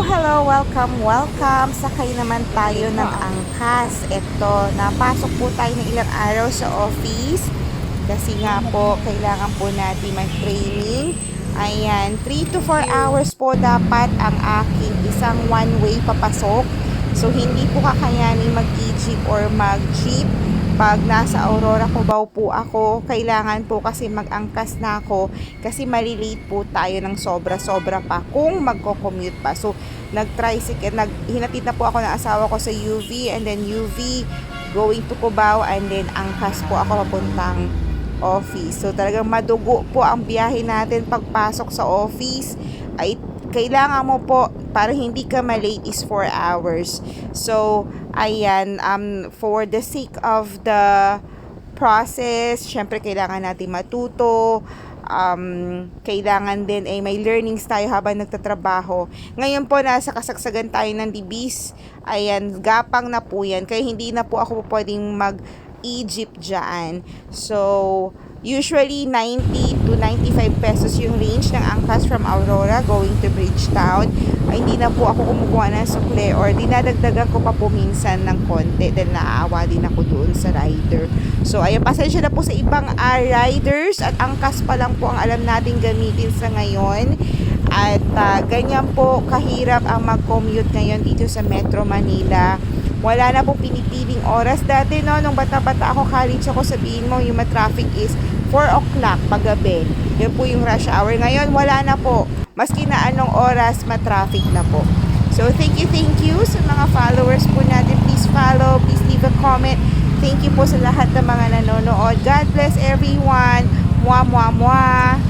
Hello, hello, welcome, welcome. Sakay naman tayo ng angkas. Ito, napasok po tayo ng ilang araw sa office. Kasi nga po, kailangan po natin mag-training. Ayan, 3 to 4 hours po dapat ang aking isang one-way papasok. So, hindi po kakayanin mag-e-jeep or mag-jeep. Pag nasa Aurora Cubao po ako, kailangan po kasi mag-angkas na ako kasi malilate po tayo ng sobra-sobra pa kung magko-commute pa. So, nag-tricycle, nag, hinatid na po ako ng asawa ko sa UV and then UV going to Cubao and then angkas po ako papuntang office. So, talagang madugo po ang biyahe natin pagpasok sa office. Ay, kailangan mo po para hindi ka malate is 4 hours. So, ayan, um, for the sake of the process, syempre kailangan natin matuto, um, kailangan din ay may learnings tayo habang nagtatrabaho. Ngayon po, nasa kasagsagan tayo ng dibis. Ayan, gapang na po yan. Kaya hindi na po ako pwedeng mag Egypt dyan. So, usually 90 to 95 pesos yung range ng angkas from Aurora going to Bridgetown. Ay, hindi na po ako kumukuha ng sukle or dinadagdagan ko pa po minsan ng konti dahil naaawa din ako doon sa rider. So, ayun, pasensya na po sa ibang ah, riders at angkas pa lang po ang alam natin gamitin sa ngayon. At ah, ganyan po kahirap ang mag-commute ngayon dito sa Metro Manila. Wala na po pinipiling oras. Dati no, nung bata-bata ako, college ako, sabihin mo, yung traffic is 4 o'clock paggabi. Yun po yung rush hour. Ngayon, wala na po. Maski na anong oras, matraffic na po. So, thank you, thank you sa mga followers po natin. Please follow, please leave a comment. Thank you po sa lahat ng mga nanonood. God bless everyone. Mwah, mwah, mwah.